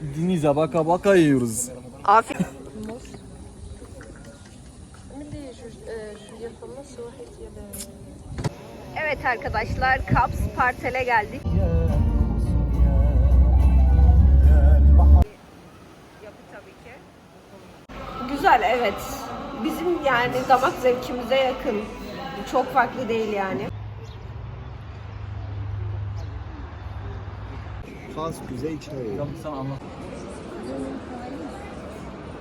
denize baka baka yiyoruz. Afiyet. Evet arkadaşlar Kaps Partel'e geldik. Yapı tabii ki. Güzel evet. Bizim yani damak zevkimize yakın. Çok farklı değil yani. Faz Kuzey Çayı.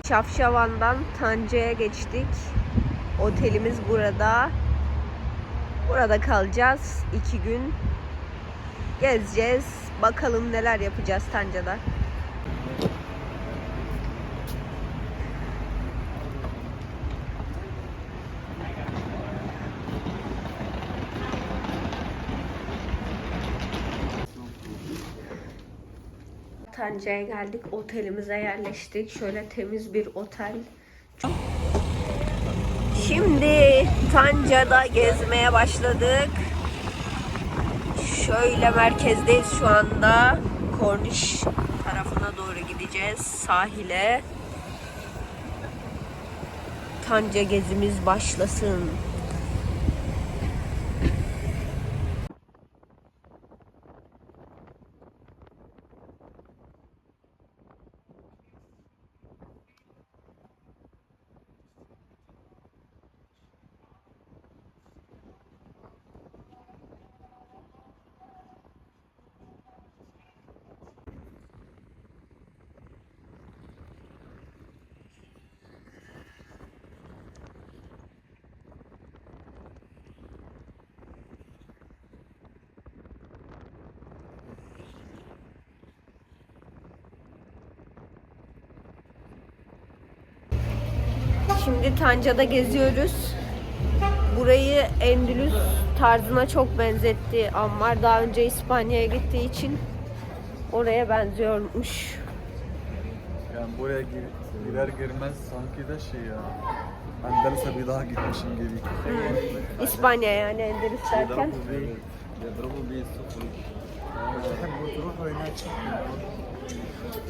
Şafşavan'dan Tanca'ya geçtik. Otelimiz burada. Burada kalacağız iki gün. Gezeceğiz. Bakalım neler yapacağız Tanca'da. Tanca'ya geldik. Otelimize yerleştik. Şöyle temiz bir otel. Şimdi Tanca'da gezmeye başladık. Şöyle merkezdeyiz şu anda. Korniş tarafına doğru gideceğiz. Sahile. Tanca gezimiz başlasın. Şimdi Tanca'da geziyoruz. Burayı Endülüs tarzına çok benzetti Ammar. Daha önce İspanya'ya gittiği için oraya benziyormuş. Yani buraya gir, girer girmez sanki de şey ya. Endelus'a bir daha gitmişim gibi. İspanya yani Endülüs derken.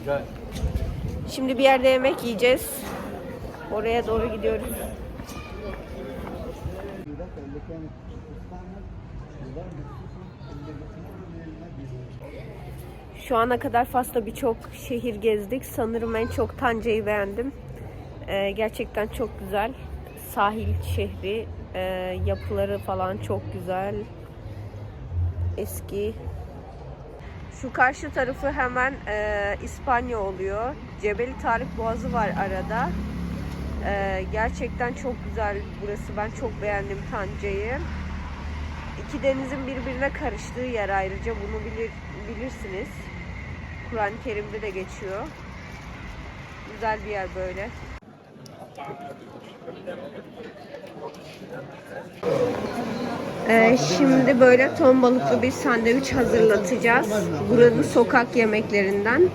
Gel. Şimdi bir yerde yemek yiyeceğiz. Oraya doğru gidiyoruz. Şu ana kadar Fas'ta birçok şehir gezdik. Sanırım en çok Tanca'yı beğendim. Ee, gerçekten çok güzel. Sahil şehri, e, yapıları falan çok güzel. Eski. Şu karşı tarafı hemen e, İspanya oluyor. Cebeli Tarık Boğazı var arada. E, gerçekten çok güzel burası. Ben çok beğendim Tanca'yı. İki denizin birbirine karıştığı yer ayrıca bunu bilir, bilirsiniz. Kur'an-ı Kerim'de de geçiyor. Güzel bir yer böyle. Ee, şimdi böyle ton balıklı bir sandviç hazırlatacağız. Buranın sokak yemeklerinden.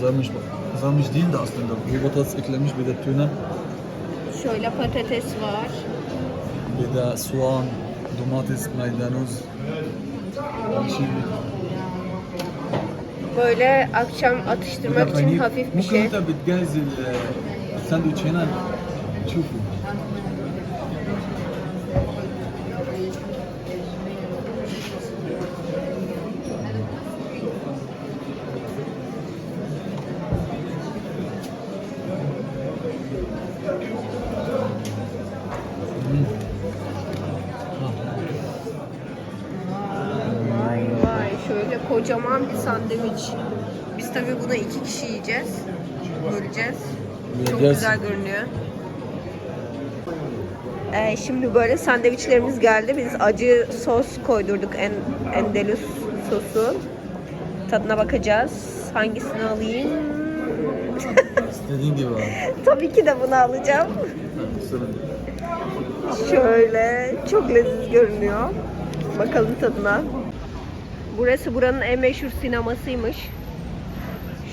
patates kızarmış, kızarmış değil de aslında. Bu patates eklemiş bir de tüne, Şöyle patates var. bir de soğan, domates, maydanoz. Bir şey. Böyle akşam atıştırmak için hafif bir şey. ممكن انت بتجهز الساندوتش هنا تشوفه Bunu iki kişi yiyeceğiz. Böleceğiz. Çok Yiyeceğiz. güzel görünüyor. Ee, şimdi böyle sandviçlerimiz geldi. Biz acı sos koydurduk. En, Endelus sosu. Tadına bakacağız. Hangisini alayım? İstediğin gibi abi. Tabii ki de bunu alacağım. Şöyle çok leziz görünüyor. Bakalım tadına. Burası buranın en meşhur sinemasıymış.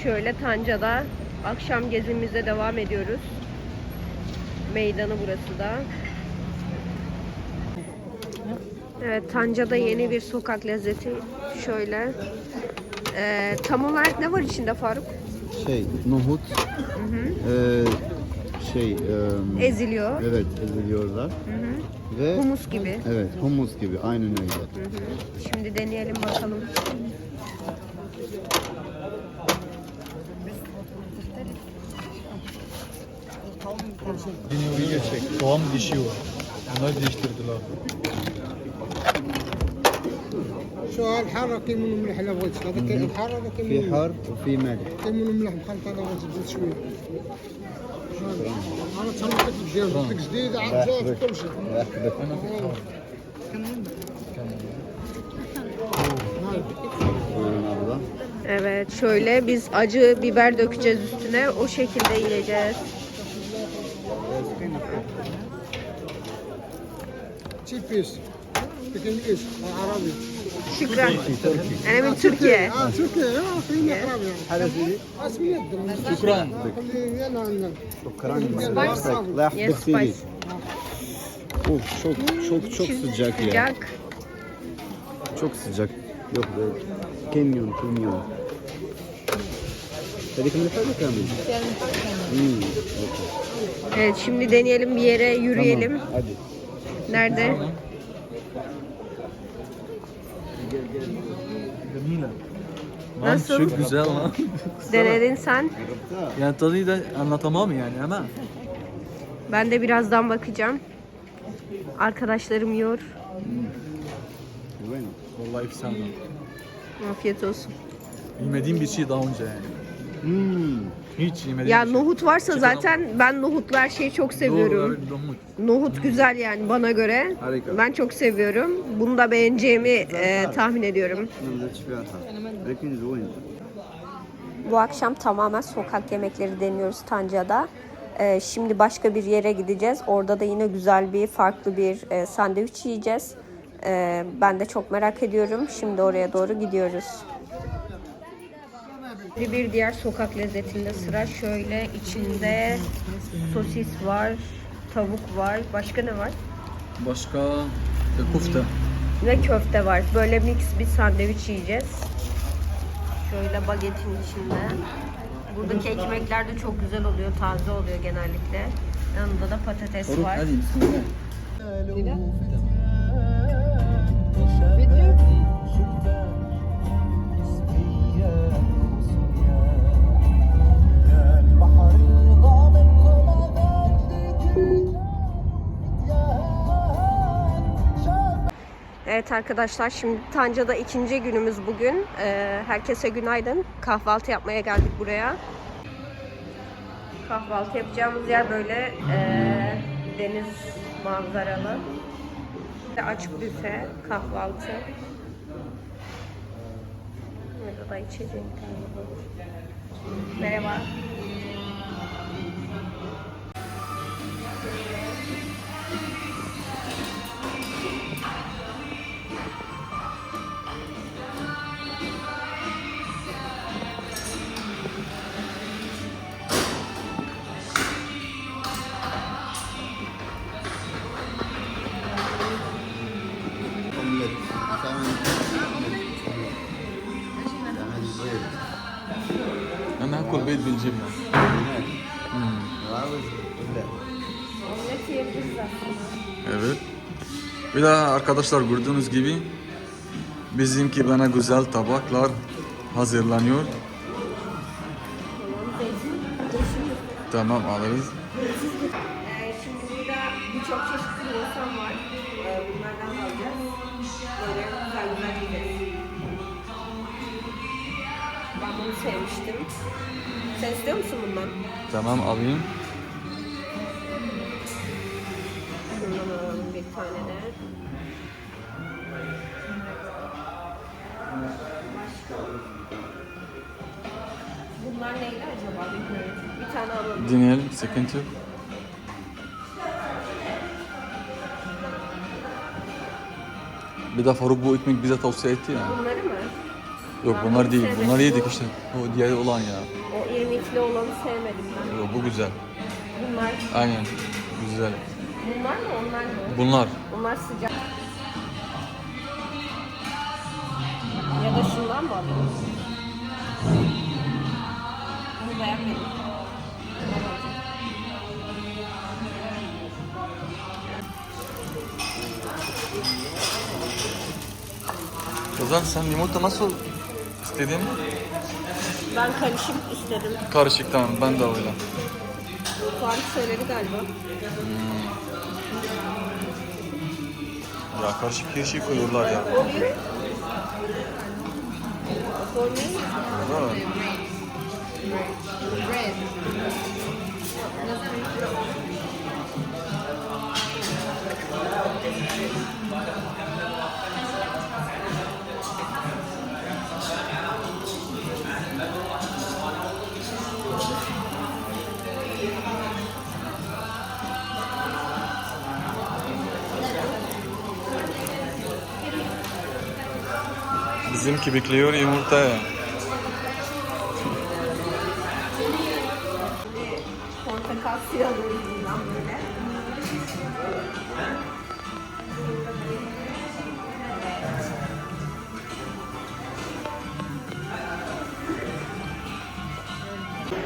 Şöyle Tanca'da akşam gezimize devam ediyoruz. Meydanı burası da. Evet Tanca'da yeni bir sokak lezzeti. Şöyle. Ee, tam olarak ne var içinde Faruk? Şey, nohut, eee, şey, eee, Eziliyor. evet eziliyorlar Hı hı. ve Humus gibi. evet humus gibi aynen öyle. Hı hı. Şimdi deneyelim bakalım. Dinlemeyi geçecek. Soğan dişi var. Bunlar değiştirdiler. شو هالحارة قيم منه ملح لا بغيت هذاك الحارة هذا قيم في منه حار وفي ملح قيم منه ملح مخلط هذا بغيت تزيد شوية انا تهلكت ديال بدك جديد عاد زاد كل شيء Buyurun abla. Evet şöyle biz acı biber dökeceğiz üstüne. O şekilde yiyeceğiz. تشيب بيس تكن ايش عربي Şükran. Ana min Türkiye. اه تركيا اه خليني عربي هذا سيدي اسمي يد Şükran. خلي يلا عندنا شكرا Spice. الله Yes, يحفظك سيدي spice. Of çok çok çok sıcak ya. Sıcak. Çok sıcak. Yok böyle. Kenyon, kenyon. Hadi kamera fazla kamera. Hmm, okey. Evet şimdi deneyelim bir yere yürüyelim. Tamam, hadi. Nerede? Nasıl? Çok güzel lan. Denedin sen. yani tadıyı da anlatamam yani ama. Ben de birazdan bakacağım. Arkadaşlarım yiyor. Vallahi efsane. Afiyet olsun. Yemediğim bir şey daha önce yani. Hmm. Hiç yemedim. Ya şey. nohut varsa Çıkan zaten ben nohutlu her şeyi çok seviyorum. Doğru, evet, nohut. Nohut güzel yani bana göre. Harika. Ben çok seviyorum. Bunu da beğeneceğimi e, tahmin ediyorum. Bu akşam tamamen sokak yemekleri deniyoruz Tanca'da. Ee, şimdi başka bir yere gideceğiz. Orada da yine güzel bir farklı bir e, sandviç yiyeceğiz. Ee, ben de çok merak ediyorum. Şimdi oraya doğru gidiyoruz. Bir, bir diğer sokak lezzetinde sıra şöyle içinde sosis var, tavuk var. Başka ne var? Başka e, kufte. Ve köfte var. Böyle mix bir sandviç yiyeceğiz. Şöyle bagetin içinde. Buradaki ekmekler de çok güzel oluyor, taze oluyor genellikle. Yanında da patates Faruk var. hadi bismillah. Evet arkadaşlar şimdi Tanca'da ikinci günümüz bugün. Ee, herkese günaydın. Kahvaltı yapmaya geldik buraya. Kahvaltı yapacağımız yer böyle ee, deniz manzaralı. Ve Açık büfe, kahvaltı. Burada da içecek. Merhaba. in gym hmm. Evet. Bir de arkadaşlar gördüğünüz gibi bizimki bana güzel tabaklar hazırlanıyor. Tamam alırız. Ee, Şimdi burada birçok çeşitli insan var. Ee, Bunlardan alacağız. Böyle güzel sevmiştim. Sen istiyor musun bundan? Tamam alayım. Bundan alalım bir tane de. Bunlar neydi acaba bilmiyorum. Bir tane alalım. Deneyelim sıkıntı yok. Bir de Faruk bu ekmek bize tavsiye etti ya. Bunları mı? Yok bunlar değil. sevmedim. Bunlar yedik işte. O diğer olan ya. İrmikli olanı sevmedim ben. Yok bu güzel. Bunlar, Aynen. Güzel. bunlar mı onlar mı? Bunlar. Bunlar sıcak. Ya da şundan mı alalım? Bunu beğenmedim. Kızan sen yumurta nasıl istedin? Ben karışık istedim. Karışık tamam ben de öyle. Tarık söyledi galiba. Ya karışık her şey koyuyorlar ya. Me, Ha. Bizimki bekliyor yumurta ya. portakal suyu alıyoruz bundan böyle.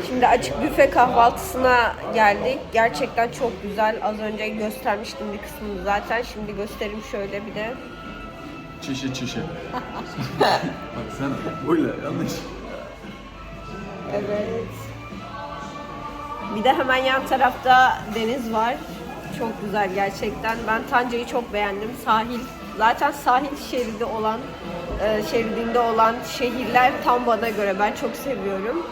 Şimdi açık büfe kahvaltısına geldik. Gerçekten çok güzel. Az önce göstermiştim bir kısmını zaten. Şimdi göstereyim şöyle bir de. Çişi çişi. Bak sen böyle yanlış. Evet. Bir de hemen yan tarafta deniz var. Çok güzel gerçekten. Ben Tanca'yı çok beğendim. Sahil, zaten sahil şeridi olan, e, şeridinde olan şehirler tam bana göre. Ben çok seviyorum.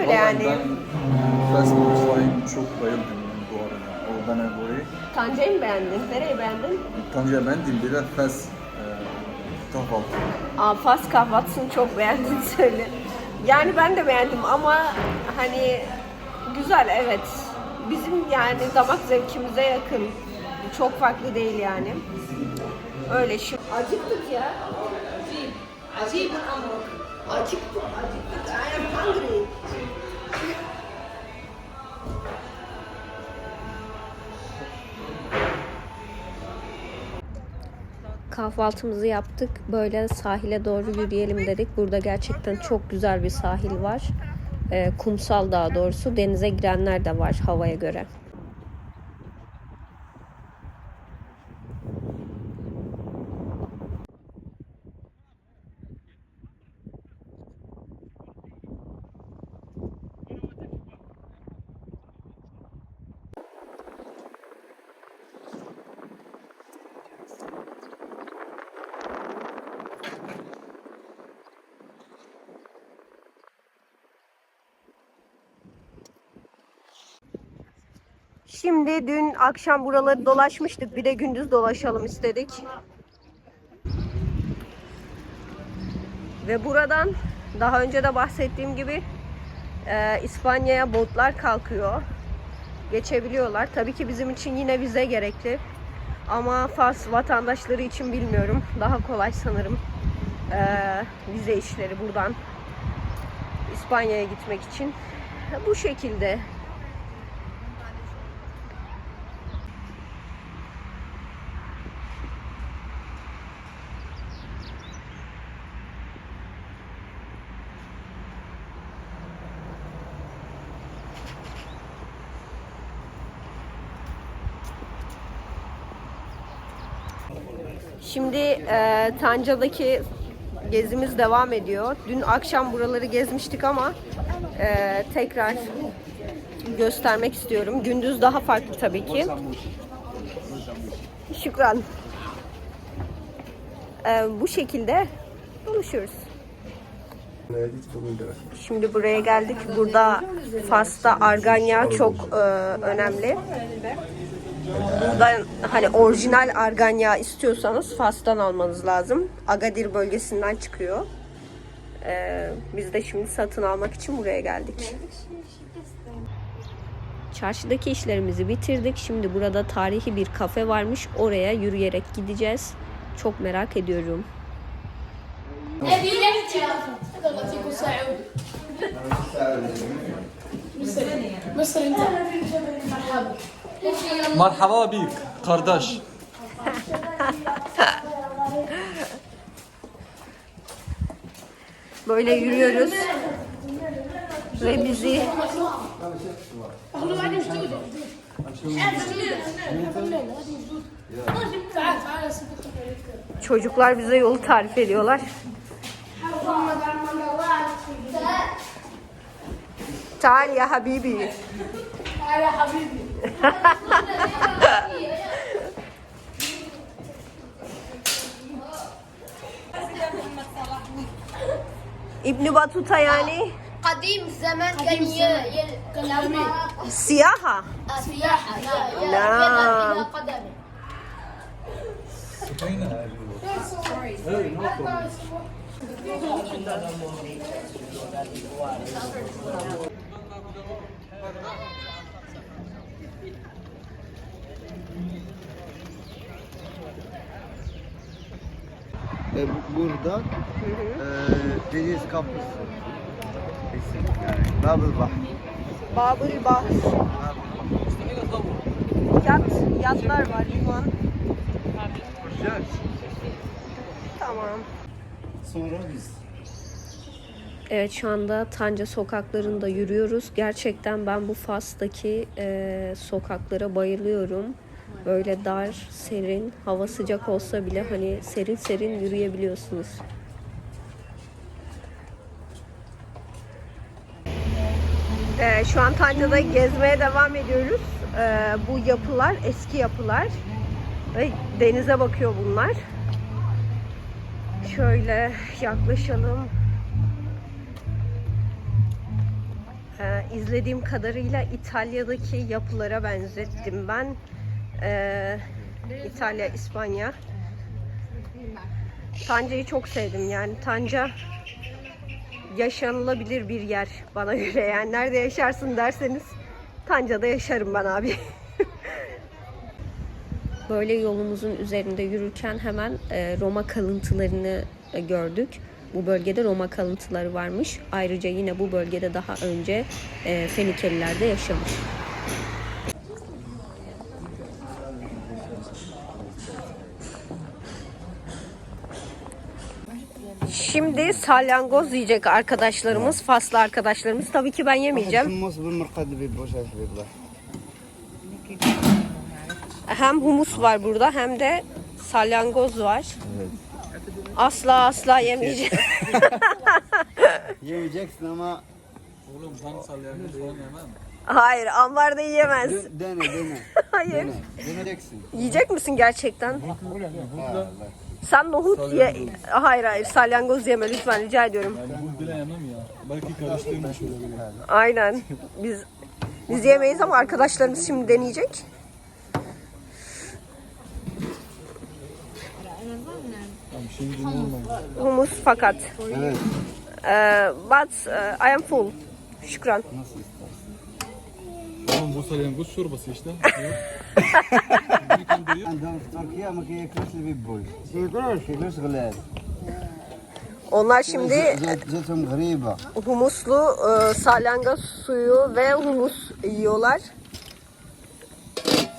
Öyle yani. Ben mutfağını çok bayıldım bu arada. O bana burayı. Tanca'yı mı beğendin? Nereyi beğendin? Tanrı'ya ben diyeyim bir de Fes Aa, Fas kahvaltısını çok beğendim söyle. Yani ben de beğendim ama hani güzel evet. Bizim yani damak zevkimize yakın. Çok farklı değil yani. Öyle şu. Acıktık ya. Acıktık. Acıktık. Acıktık. I am hungry. Kahvaltımızı yaptık. Böyle sahile doğru yürüyelim dedik. Burada gerçekten çok güzel bir sahil var. Ee, kumsal daha doğrusu. Denize girenler de var havaya göre. Şimdi akşam buraları dolaşmıştık. Bir de gündüz dolaşalım istedik. Ve buradan daha önce de bahsettiğim gibi e, İspanya'ya botlar kalkıyor. Geçebiliyorlar. Tabii ki bizim için yine vize gerekli. Ama Fas vatandaşları için bilmiyorum. Daha kolay sanırım e, vize işleri buradan İspanya'ya gitmek için. Bu şekilde. Şimdi e, Tanca'daki gezimiz devam ediyor. Dün akşam buraları gezmiştik ama e, tekrar göstermek istiyorum. Gündüz daha farklı tabii ki. Şükran. E, bu şekilde buluşuyoruz. Şimdi buraya geldik. Burada Fas'ta arganya çok e, önemli. Buradan hani orijinal arganya istiyorsanız Fas'tan almanız lazım. Agadir bölgesinden çıkıyor. Ee, biz de şimdi satın almak için buraya geldik. Çarşıdaki işlerimizi bitirdik. Şimdi burada tarihi bir kafe varmış. Oraya yürüyerek gideceğiz. Çok merak ediyorum. هذه لعبتي يلا نعطيكم ساعود مصر مصر انت مرحبا Merhaba bik kardeş. Böyle yürüyoruz. Ve bizi Çocuklar bize yolu tarif ediyorlar. Tal ya Habibi. Tal Habibi. İbn Batuta yani قديم الزمان كان ي- ي- كان العربي siyaha. سياحة ي- ي- نعم. يذهب إلى E, burada e, deniz kapısı. İsim yani. Babıl Bahr. Babül Bahr. Yat, yatlar var liman. Tamam. Sonra biz. Evet şu anda Tanca sokaklarında yürüyoruz. Gerçekten ben bu Fas'taki e, sokaklara bayılıyorum. Böyle dar, serin, hava sıcak olsa bile hani serin serin yürüyebiliyorsunuz. E, şu an Tanca'da gezmeye devam ediyoruz. E, bu yapılar eski yapılar ve denize bakıyor bunlar. Şöyle yaklaşalım. Ee, izlediğim kadarıyla İtalya'daki yapılara benzettim ben. Ee, İtalya, İspanya. Tanca'yı çok sevdim yani. Tanca yaşanılabilir bir yer bana göre. Yani nerede yaşarsın derseniz Tanca'da yaşarım ben abi. Böyle yolumuzun üzerinde yürürken hemen e, Roma kalıntılarını e, gördük. Bu bölgede Roma kalıntıları varmış. Ayrıca yine bu bölgede daha önce e, Fenikeliler de yaşamış. Şimdi salyangoz yiyecek arkadaşlarımız, faslı arkadaşlarımız. Tabii ki ben yemeyeceğim. Hem humus var burada hem de salyangoz var. Evet. Asla asla yemeyeceğim. Yemeyeceksin ama Oğlum ben salyangoz yemem. Hayır, ambarda yiyemez. dene dene. Hayır. Dene, deneyeceksin. Yiyecek misin gerçekten? Allah Allah. Sen nohut ye. Hayır hayır, salyangoz yeme lütfen rica ediyorum. Yani bu bile yemem ya. Belki karıştırmış olabilir. Aynen. Biz biz yemeyiz ama arkadaşlarımız şimdi deneyecek. Tamam şimdi normal. Humus fakat. Evet. Ee, but uh, I am full. Şükran. Nasıl istersin? Oğlum bu salyangoz çorbası işte. عندهم في تركيا ما كياكلوش البيبوي كياكلوش غلال Onlar şimdi زيت- زيتهم غريبه humuslu e, salyangoz suyu ve humus yiyorlar.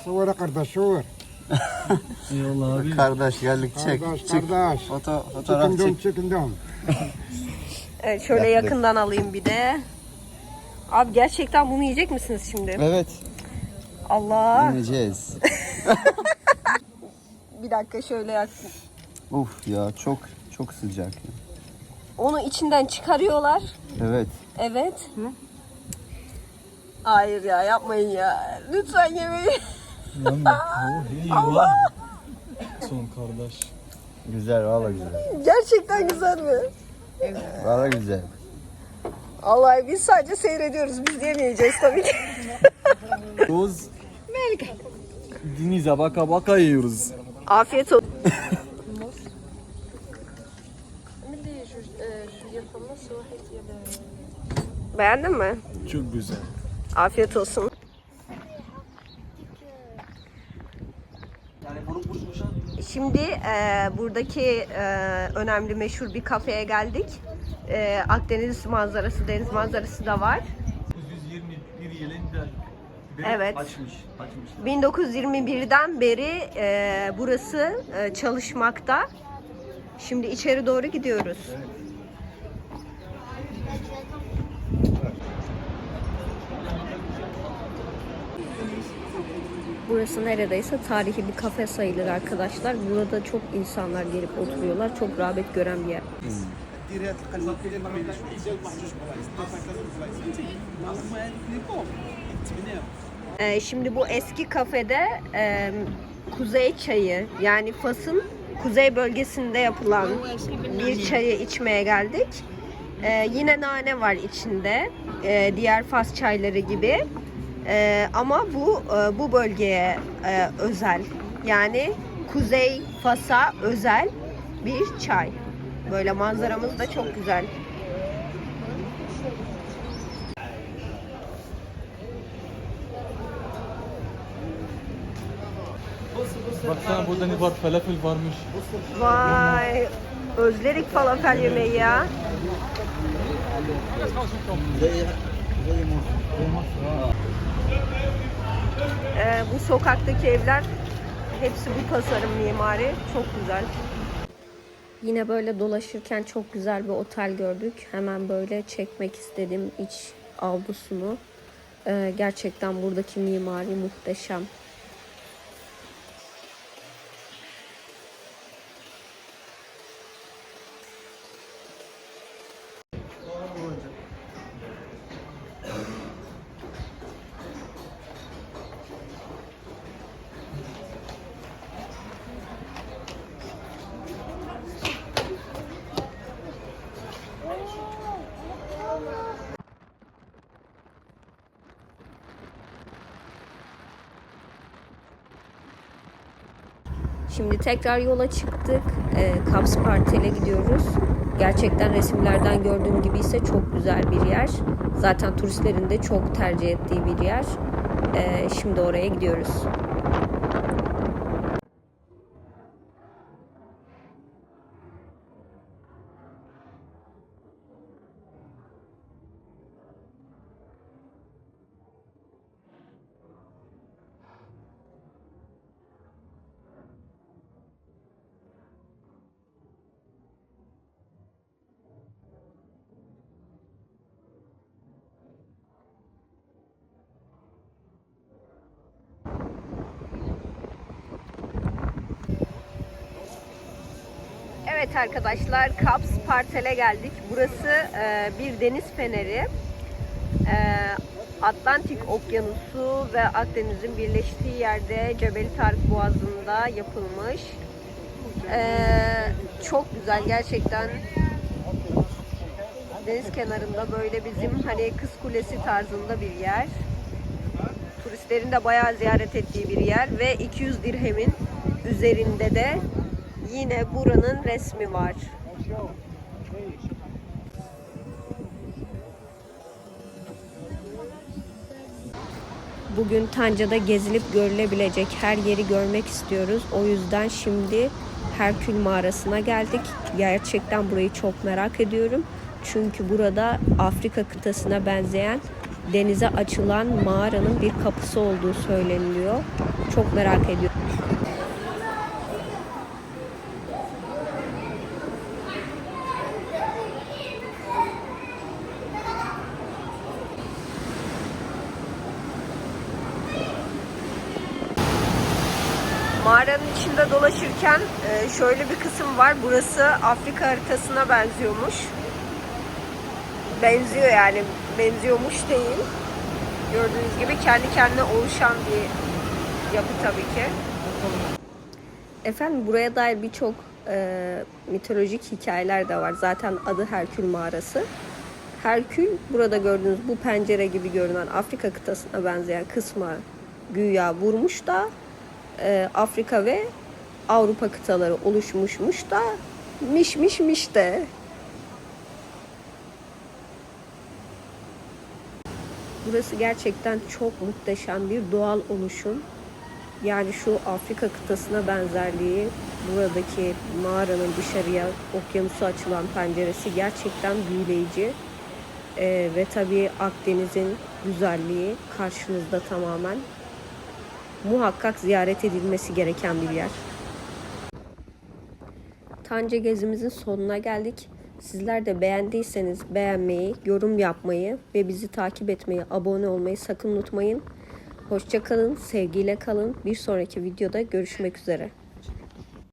صور قرداش صور Eyvallah abi. kardeş geldik çek قرداش çek قرداش foto fotoğraf تشيكن دوم çek تشيكن دوم Evet, şöyle yakından alayım bir de. Abi gerçekten bunu yiyecek misiniz şimdi? evet Allah. deneyeceğiz Bir dakika şöyle yaksın. Uf ya çok çok sıcak ya. Onu içinden çıkarıyorlar. evet Evet. Hayır ya yapmayın ya. Lütfen yemeyin. Eyvah. Son kardeş. güzel valla güzel Gerçekten güzel mi? valla güzel Vallahi biz sadece seyrediyoruz. Biz yemeyeceğiz tabii ki. Toz. Denize baka baka yiyoruz. Afiyet olsun. Beğendin mi? Çok güzel. Afiyet olsun. şimdi e, buradaki e, önemli meşhur bir kafeye geldik. E, Akdeniz manzarası, deniz manzarası da var. 921 yılında Evet. açmış, açmışlar. 1921'den beri e, burası e, çalışmakta. Şimdi içeri doğru gidiyoruz. Burası neredeyse tarihi bir kafe sayılır arkadaşlar. Burada çok insanlar gelip oturuyorlar. Çok rağbet gören bir yer. Ee, şimdi bu eski kafede e, kuzey çayı yani Fas'ın kuzey bölgesinde yapılan bir çayı içmeye geldik. Ee, yine nane var içinde e, diğer Fas çayları gibi. Ee, ama bu e, bu bölgeye e, özel yani kuzey Fas'a özel bir çay. Böyle manzaramız da çok güzel. Baksana burada ne var? Falafel varmış. Vay özledik falafel yemeği ya. Ee, bu sokaktaki evler hepsi bu tasarım mimari. Çok güzel. Yine böyle dolaşırken çok güzel bir otel gördük. Hemen böyle çekmek istedim iç avlusunu. Ee, gerçekten buradaki mimari muhteşem. Şimdi tekrar yola çıktık. E, Caps Partel'e gidiyoruz. Gerçekten resimlerden gördüğüm gibi ise çok güzel bir yer. Zaten turistlerin de çok tercih ettiği bir yer. E, şimdi oraya gidiyoruz. Evet arkadaşlar Caps Partel'e geldik. Burası e, bir deniz feneri. E, Atlantik Okyanusu ve Akdeniz'in birleştiği yerde Cebeli Tarık Boğazı'nda yapılmış. E, çok güzel gerçekten. Deniz kenarında böyle bizim hani Kız Kulesi tarzında bir yer. Turistlerin de bayağı ziyaret ettiği bir yer ve 200 dirhemin üzerinde de yine buranın resmi var. Bugün Tanca'da gezilip görülebilecek her yeri görmek istiyoruz. O yüzden şimdi Herkül mağarasına geldik. Gerçekten burayı çok merak ediyorum. Çünkü burada Afrika kıtasına benzeyen denize açılan mağaranın bir kapısı olduğu söyleniliyor. Çok merak ediyorum. Mağaranın içinde dolaşırken e, şöyle bir kısım var. Burası Afrika haritasına benziyormuş. Benziyor yani. Benziyormuş değil. Gördüğünüz gibi kendi kendine oluşan bir yapı tabii ki. Efendim buraya dair birçok e, mitolojik hikayeler de var. Zaten adı Herkül Mağarası. Herkül burada gördüğünüz bu pencere gibi görünen Afrika kıtasına benzeyen kısma güya vurmuş da e, Afrika ve Avrupa kıtaları oluşmuşmuş da miş miş miş de. Burası gerçekten çok muhteşem bir doğal oluşum. Yani şu Afrika kıtasına benzerliği, buradaki mağaranın dışarıya okyanusa açılan penceresi gerçekten büyüleyici. Ee, ve tabii Akdeniz'in güzelliği karşınızda tamamen. Muhakkak ziyaret edilmesi gereken bir yer. Tanca gezimizin sonuna geldik. Sizler de beğendiyseniz beğenmeyi, yorum yapmayı ve bizi takip etmeyi, abone olmayı sakın unutmayın. Hoşça kalın, sevgiyle kalın. Bir sonraki videoda görüşmek üzere.